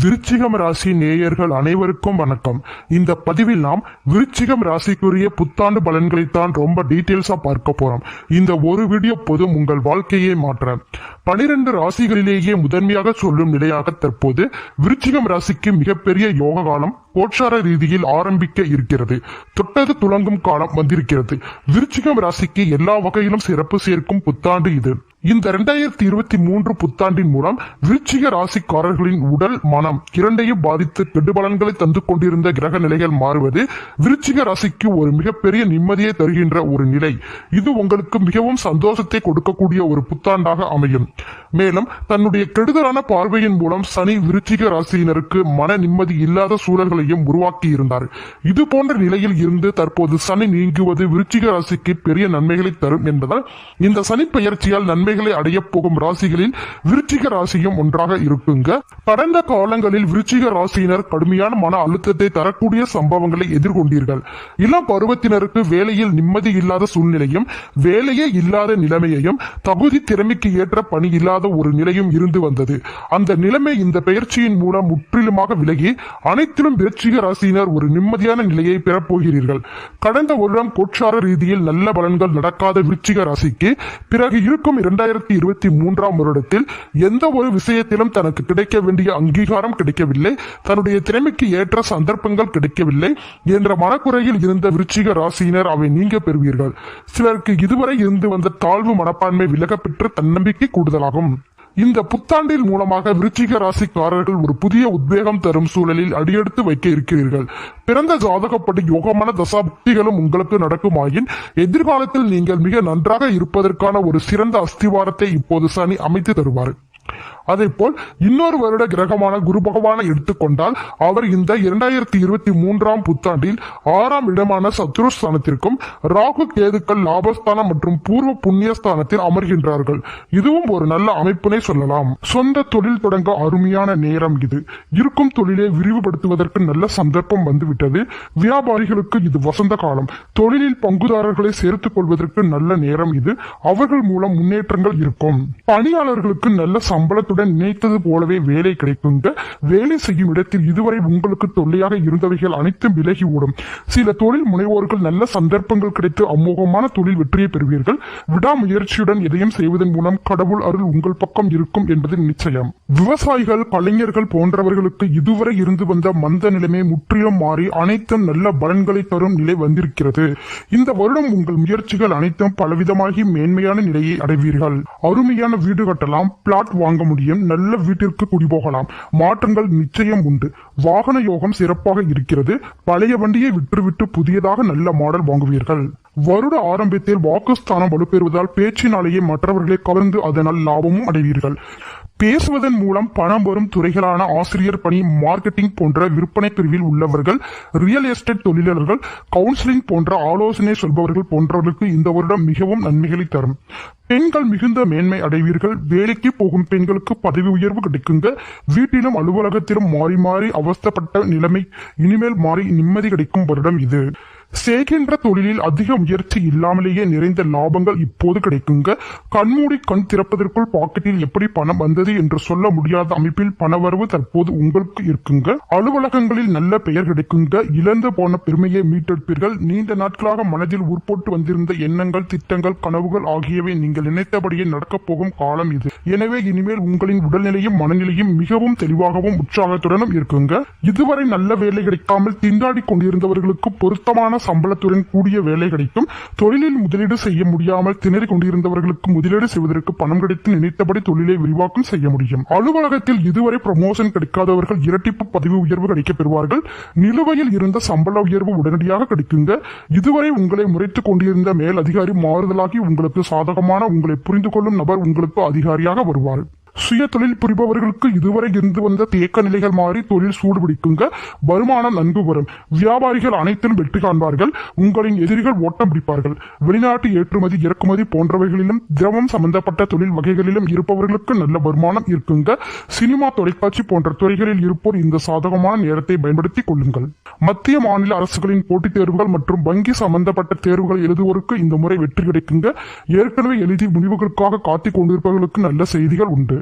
விருச்சிகம் ராசி நேயர்கள் அனைவருக்கும் வணக்கம். இந்த பதிவில் நாம் விருச்சிகம் ராசிக்குரிய புத்தாண்டு பலன்களை தான் ரொம்ப டீட்டெயில்ஸா பார்க்க போறோம். இந்த ஒரு வீடியோ போதும் உங்கள் வாழ்க்கையை மாற்ற. பனிரெண்டு ராசிகளிலேயே முதன்மையாக சொல்லும் நிலையாக தற்போது விருச்சிகம் ராசிக்கு மிகப்பெரிய யோக காலம் கோட்சார ரீதியில் ஆரம்பிக்க இருக்கிறது. தொட்டது துளங்கும் காலம் வந்திருக்கிறது. விருச்சிகம் ராசிக்கு எல்லா வகையிலும் சிறப்பு சேர்க்கும் புத்தாண்டு இது. இந்த இரண்டாயிரத்தி இருபத்தி மூன்று புத்தாண்டின் மூலம் விருச்சிக ராசிக்காரர்களின் உடல் மனம் இரண்டையும் பாதித்து கெடுபலன்களை தந்து கொண்டிருந்த கிரக நிலைகள் மாறுவது விருச்சிக ராசிக்கு ஒரு மிகப்பெரிய நிம்மதியை தருகின்ற ஒரு நிலை. இது உங்களுக்கு மிகவும் சந்தோஷத்தை கொடுக்கக்கூடிய ஒரு புத்தாண்டாக அமையும். மேலும் தன்னுடைய கெடுதலான பார்வையின் மூலம் சனி விருச்சிக ராசியினருக்கு மன நிம்மதி இல்லாத சூழல்களையும் உருவாக்கி இருந்தார். இது போன்ற நிலையில் இருந்து தற்போது சனி நீங்குவது விருச்சிக ராசிக்கு பெரிய நன்மைகளை தரும் என்பதால் இந்த சனி பெயர்ச்சியால் நன்மை நன்மைகளை அடைய போகும் ராசிகளில் விருச்சிக ராசியும் ஒன்றாக இருக்குங்க. கடந்த காலங்களில் விருச்சிக ராசியினர் கடுமையான மன அழுத்தத்தை தரக்கூடிய சம்பவங்களை எதிர்கொண்டீர்கள். இளம் பருவத்தினருக்கு வேலையில் நிம்மதி இல்லாத சூழ்நிலையும் வேலையே இல்லாத நிலைமையையும் தகுதி திறமைக்கு ஏற்ற பணி இல்லாத ஒரு நிலையும் இருந்து வந்தது. அந்த நிலைமை இந்த பயிற்சியின் மூலம் முற்றிலுமாக விலகி அனைத்திலும் விருச்சிக ராசியினர் ஒரு நிம்மதியான நிலையை பெறப்போகிறீர்கள். கடந்த வருடம் கோட்சார ரீதியில் நல்ல பலன்கள் நடக்காத விருச்சிக ராசிக்கு பிறகு இருக்கும் இரண்டு இரண்டாயிரத்தி இருபத்தி மூன்றாம் வருடத்தில் எந்த ஒரு விஷயத்திலும் தனக்கு கிடைக்க வேண்டிய அங்கீகாரம் கிடைக்கவில்லை. தன்னுடைய திறமைக்கு ஏற்ற சந்தர்ப்பங்கள் கிடைக்கவில்லை என்ற மனக்குறையில் இருந்த விருச்சிக ராசியினர் அவை நீங்க பெறுவீர்கள். சிலருக்கு இதுவரை இருந்து வந்த தாழ்வு மனப்பான்மை விலகப் பெற்று தன்னம்பிக்கை கூடுதலாகும். இந்த புத்தாண்டின் மூலமாக விருச்சிக ராசிக்காரர்கள் ஒரு புதிய உத்வேகம் தரும் சூழலில் அடியெடுத்து வைக்க இருக்கிறீர்கள். பிறந்த ஜாதகப்படி யோகமான தசாபக்திகளும் உங்களுக்கு நடக்குமாயின் எதிர்காலத்தில் நீங்கள் மிக நன்றாக இருப்பதற்கான ஒரு சிறந்த அஸ்திவாரத்தை இப்போது சனி அமைத்து தருவார். அதே போல் இன்னொரு வருட கிரகமான குரு பகவானை எடுத்துக்கொண்டால் அவர் இந்த இரண்டாயிரத்தி இருபத்தி மூன்றாம் புத்தாண்டில் ஆறாம் இடமான சத்ருஸ்தானத்திற்கும் ராகு கேதுக்கள் லாபஸ்தானம் மற்றும் பூர்வ புண்ணியஸ்தானத்தில் அமர்கின்றார்கள். இதுவும் ஒரு நல்ல அமைப்பினை சொல்லலாம். சொந்த தொழில் தொடங்க அருமையான நேரம் இது. இருக்கும் தொழிலை விரிவுபடுத்துவதற்கு நல்ல சந்தர்ப்பம் வந்துவிட்டது. வியாபாரிகளுக்கு இது வசந்த காலம். தொழிலில் பங்குதாரர்களை சேர்த்துக் கொள்வதற்கு நல்ல நேரம் இது. அவர்கள் மூலம் முன்னேற்றங்கள் இருக்கும். பணியாளர்களுக்கு நல்ல சம்பளத்துடன் நினைத்தது போலவே வேலை கிடைக்குங்க வேலை செய்யும் இடத்தில் இதுவரை உங்களுக்கு தொல்லையாக இருந்தவைகள் அனைத்தும் விலகி ஓடும். சில தொழில் முனைவோர்கள் நல்ல சந்தர்ப்பங்கள் கிடைத்து அமோகமான தொழில் வெற்றியை பெறுவீர்கள். விடாமுயற்சியுடன் எதையும் செய்வதன் மூலம் கடவுள் அருள் உங்கள் பக்கம் இருக்கும் என்பது நிச்சயம். விவசாயிகள் கலைஞர்கள் போன்றவர்களுக்கு இதுவரை இருந்து வந்த மந்த நிலைமை முற்றிலும் மாறி அனைத்தும் நல்ல பலன்களை தரும் நிலை வந்திருக்கிறது. இந்த வருடம் உங்கள் முயற்சிகள் அனைத்தும் பலவிதமாகி மேன்மையான நிலையை அடைவீர்கள். அருமையான வீடு கட்டலாம் பிளாட் வாங்க முடியும். நல்ல வீட்டிற்கு குடிபோகலாம். மாற்றங்கள் நிச்சயம் உண்டு. வாகன யோகம் சிறப்பாக இருக்கிறது. பழைய வண்டியை விற்றுவிட்டு புதியதாக நல்ல மாடல் வாங்குவீர்கள். வருட ஆரம்பத்தில் வாக்குஸ்தானம் வலுப்பெறுவதால் பேச்சினாலேயே மற்றவர்களை கவர்ந்து அதனால் லாபமும் அடைவீர்கள். பேசுவதன் மூலம் பணம் வரும் துறைகளான ஆசிரியர் பணி மார்க்கெட்டிங் போன்ற விற்பனை பிரிவில் உள்ளவர்கள் ரியல் எஸ்டேட் தொழிலாளர்கள் கவுன்சிலிங் போன்ற ஆலோசனை சொல்பவர்கள் போன்றவர்களுக்கு இந்த வருடம் மிகவும் நன்மைகளை தரும். பெண்கள் மிகுந்த மேன்மை அடைவீர்கள். வேலைக்கு போகும் பெண்களுக்கு பதவி உயர்வு கிடைக்குங்க. வீட்டிலும் அலுவலகத்திலும் மாறி மாறி அவஸ்தப்பட்ட நிலைமை இனிமேல் மாறி நிம்மதி கிடைக்கும் வருடம் இது. செய்கின்ற தொழிலில் அதிக முயற்சி இல்லாமலேயே நிறைந்த லாபங்கள் இப்போது கிடைக்குங்க. கண்மூடி கண் திறப்பதற்குள் பாக்கெட்டில் எப்படி பணம் வந்தது என்று சொல்ல முடியாத அமைப்பில் பணவரவு தற்போது உங்களுக்கு இருக்குங்க. அலுவலகங்களில் நல்ல பெயர் கிடைக்குங்க. இழந்து போன பெருமையை மீட்டெடுப்பீர்கள். நீண்ட நாட்களாக மனதில் உட்போட்டு வந்திருந்த எண்ணங்கள் திட்டங்கள் கனவுகள் ஆகியவை நீங்கள் நினைத்தபடியே நடக்கப் போகும் காலம் இது. எனவே இனிமேல் உங்களின் உடல்நிலையும் மனநிலையும் மிகவும் தெளிவாகவும் உற்சாகத்துடனும் இருக்குங்க. இதுவரை நல்ல வேலை கிடைக்காமல் திண்டாடி கொண்டிருந்தவர்களுக்கு பொருத்தமான சம்பளத்துடன் கூடிய வேலை கிடைக்கும். தொழிலில் முதலீடு செய்ய முடியாமல் திணறி கொண்டிருந்தவர்களுக்கு முதலீடு செய்வதற்கு பணம் கிடைத்து நினைத்தபடி தொழிலை விரிவாக்கம் செய்ய முடியும். அலுவலகத்தில் இதுவரை ப்ரமோஷன் கிடைக்காதவர்கள் இரட்டிப்பு பதவி உயர்வு கிடைக்கப் பெறுவார்கள் நிலுவையில் இருந்த சம்பள உயர்வு உடனடியாக கிடைக்குங்க. இதுவரை உங்களை முறைத்துக் கொண்டிருந்த மேல் அதிகாரி மாறுதலாகி உங்களுக்கு சாதகமான உங்களை புரிந்து கொள்ளும் நபர் உங்களுக்கு அதிகாரியாக வருவார். சுய தொழில் புரிபவர்களுக்கு இதுவரை இருந்து வந்த தேக்க நிலைகள் மாறி தொழில் சூடு பிடிக்குங்க. வருமானம் நன்கு வரும். வியாபாரிகள் அனைத்திலும் வெற்றி காண்பார்கள். உங்களின் எதிரிகள் ஓட்டம் பிடிப்பார்கள். வெளிநாட்டு ஏற்றுமதி இறக்குமதி போன்றவைகளிலும் திரவம் சம்பந்தப்பட்ட தொழில் வகைகளிலும் இருப்பவர்களுக்கு நல்ல வருமானம் இருக்குங்க. சினிமா தொலைக்காட்சி போன்ற துறைகளில் இருப்போர் இந்த சாதகமான நேரத்தை பயன்படுத்திக் கொள்ளுங்கள். மத்திய மாநில அரசுகளின் போட்டித் தேர்வுகள் மற்றும் வங்கி சம்பந்தப்பட்ட தேர்வுகள் எழுதுவோருக்கு இந்த முறை வெற்றி கிடைக்குங்க. ஏற்கனவே எழுதி முடிவுகளுக்காக காத்துக் கொண்டிருப்பவர்களுக்கு நல்ல செய்திகள் உண்டு.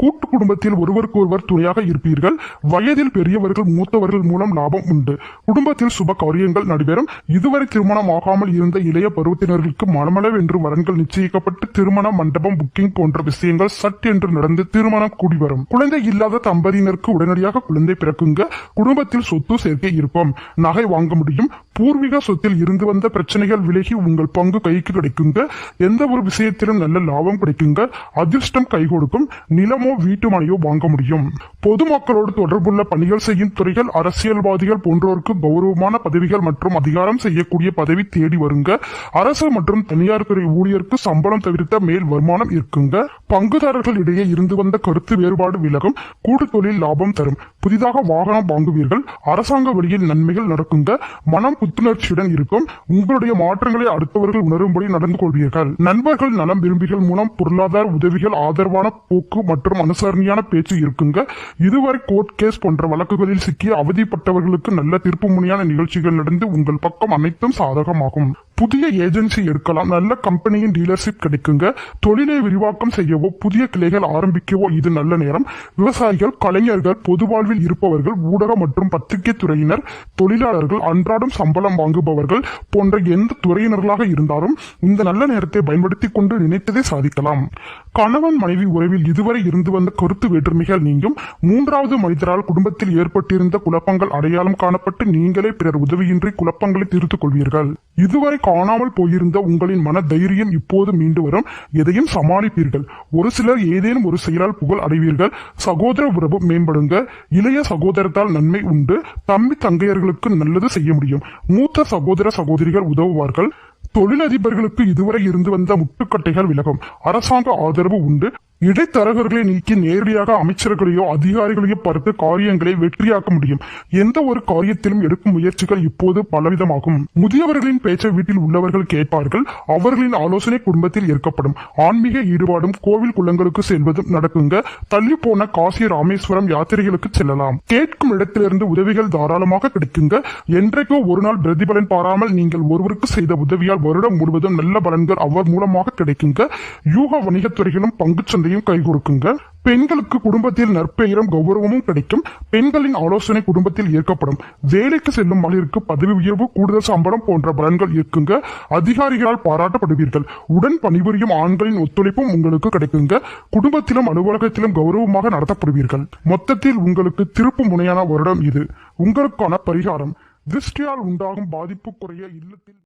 கூட்டு குடும்பத்தில் ஒருவருக்கு ஒருவர் துணையாக இருப்பீர்கள். வயதில் பெரியவர்கள் மூத்தவர்கள் மூலம் லாபம் உண்டு. குடும்பத்தில் சுப காரியங்கள் நடைபெறும். இதுவரை திருமணம் ஆகாமல் இருந்த இளைய பருவத்தினர்களுக்கு மனமளவென்று வரன்கள் நிச்சயிக்கப்பட்டு திருமண மண்டபம் புக்கிங் போன்ற விஷயங்கள் சட்டென்று நடந்து திருமணம் கூடி வரும். குழந்தை இல்லாத தம்பதியினருக்கு உடனடியாக குழந்தை பிறக்குங்க. குடும்பத்தில் சொத்து சேர்க்கை இருப்போம். நகை வாங்க முடியும். பூர்வீக சொத்தில் இருந்து வந்த பிரச்சனைகள் விலகி உங்கள் பங்கு கைக்கு கிடைக்குங்க. எந்த ஒரு விஷயத்திலும் நல்ல லாபம் கிடைக்குங்க. அதிர்ஷ்டம் கை கொடுக்கும். நிலமோ வீட்டு மனையோ வாங்க முடியும். பொதுமக்களோடு தொடர்புள்ள பணிகள் செய்யும் துறைகள் அரசியல்வாதிகள் போன்றோருக்கு கௌரவமான பதவிகள் மற்றும் அதிகாரம் செய்யக்கூடிய பதவி தேடி வருங்க. அரசு மற்றும் தனியார் துறை ஊழியருக்கு சம்பளம் தவிர்த்த மேல் வருமானம் இருக்குங்க. பங்குதாரர்கள் இடையே இருந்து வந்த கருத்து வேறுபாடு விலகும். கூட்டு தொழில் லாபம் தரும். புதிதாக வாகனம் வாங்குவீர்கள். அரசாங்க வழியில் நன்மைகள் நடக்குங்க. மனம் புத்துணர்ச்சியுடன் இருக்கும். உங்களுடைய மாற்றங்களை அடுத்தவர்கள் உணரும்படி நடந்து கொள்வீர்கள். நண்பர்கள் நலம் விரும்பிகள் மூலம் பொருளாதார உதவிகள் ஆதரவான போக்கு மற்றும் அனுசரணையான பேச்சு இருக்குங்க. இதுவரை கோர்ட் கேஸ் போன்ற வழக்குகளில் சிக்கிய அவதிப்பட்டவர்களுக்கு நல்ல திருப்புமுனையான நிகழ்ச்சிகள் நடந்து உங்கள் பக்கம் அனைத்தும் சாதகமாகும். புதிய ஏஜென்சி எடுக்கலாம். நல்ல கம்பெனியின் டீலர்ஷிப் கிடைக்குங்க. தொழிலை விரிவாக்கம் செய்யவோ புதிய கிளைகள் ஆரம்பிக்கவோ இது நல்ல நேரம். விவசாயிகள் கலைஞர்கள் பொது வாழ்வில் இருப்பவர்கள் ஊடக மற்றும் பத்திரிகை துறையினர் தொழிலாளர்கள் அன்றாடம் சம்பளம் வாங்குபவர்கள் போன்ற எந்த துறையினர்களாக இருந்தாலும் இந்த நல்ல நேரத்தை பயன்படுத்திக் கொண்டு நினைத்ததை சாதிக்கலாம். கணவன் மனைவி உறவில் இதுவரை இருந்து வந்த கருத்து வேற்றுமைகள் நீங்கும். மூன்றாவது மனிதரால் குடும்பத்தில் ஏற்பட்டிருந்த குழப்பங்கள் அடையாளம் காணப்பட்டு நீங்களே பிறர் உதவியின்றி குழப்பங்களை தீர்த்துக் கொள்வீர்கள். இதுவரை காணாமல் போயிருந்த உங்களின் மன தைரியம் இப்போது மீண்டு வரும். எதையும் சமாளிப்பீர்கள். ஒரு சிலர் ஏதேனும் ஒரு செயலால் புகழ் அடைவீர்கள். சகோதர உறவு மேம்படுங்க. இளைய சகோதரத்தால் நன்மை உண்டு. தம்பி தங்கையர்களுக்கு நல்லது செய்ய முடியும். மூத்த சகோதர சகோதரிகள் உதவுவார்கள். தொழிலதிபர்களுக்கு இதுவரை இருந்து வந்த முட்டுக்கட்டைகள் விலகும். அரசாங்க ஆதரவு உண்டு. இடைத்தரகர்களை நீக்கி நேரடியாக அமைச்சர்களையோ அதிகாரிகளையோ பார்த்து காரியங்களை வெற்றியாக்க முடியும். எந்த ஒரு காரியத்திலும் எடுக்கும் முயற்சிகள் இப்போது பலவிதமாகும். முதியவர்களின் பேச்சை வீட்டில் உள்ளவர்கள் கேட்பார்கள். அவர்களின் ஆலோசனை குடும்பத்தில் ஏற்கப்படும். ஆன்மீக ஈடுபாடும் கோவில் குளங்களுக்கு செல்வதும் நடக்குங்க. தள்ளி போன காசி ராமேஸ்வரம் யாத்திரைகளுக்கு செல்லலாம். கேட்கும் இடத்திலிருந்து உதவிகள் தாராளமாக கிடைக்குங்க. என்றைக்கோ ஒரு நாள் பிரதிபலன் பாராமல் நீங்கள் ஒருவருக்கு செய்த உதவியால் வருடம் முழுவதும் நல்ல பலன்கள் அவர் மூலமாக கிடைக்குங்க. யூக வணிகத்துறைகளும் பங்குச்சந்தையும் கை கொடுக்குங்க. பெண்களுக்கு குடும்பத்தில் நற்பெயரும் கௌரவமும் கிடைக்கும். பெண்களின் ஆலோசனை குடும்பத்தில் ஏற்கப்படும். வேலைக்கு செல்லும் மகளிருக்கு பதவி உயர்வு கூடுதல் சம்பளம் போன்ற பலன்கள் இருக்குங்க. அதிகாரிகளால் பாராட்டப்படுவீர்கள். உடன் பணிபுரியும் ஆண்களின் ஒத்துழைப்பும் உங்களுக்கு கிடைக்குங்க. குடும்பத்திலும் அலுவலகத்திலும் கௌரவமாக நடத்தப்படுவீர்கள். மொத்தத்தில் உங்களுக்கு திருப்பு முனையான வருடம் இது. உங்களுக்கான பரிகாரம். திருஷ்டியால் உண்டாகும் பாதிப்பு குறைய இல்லத்தில்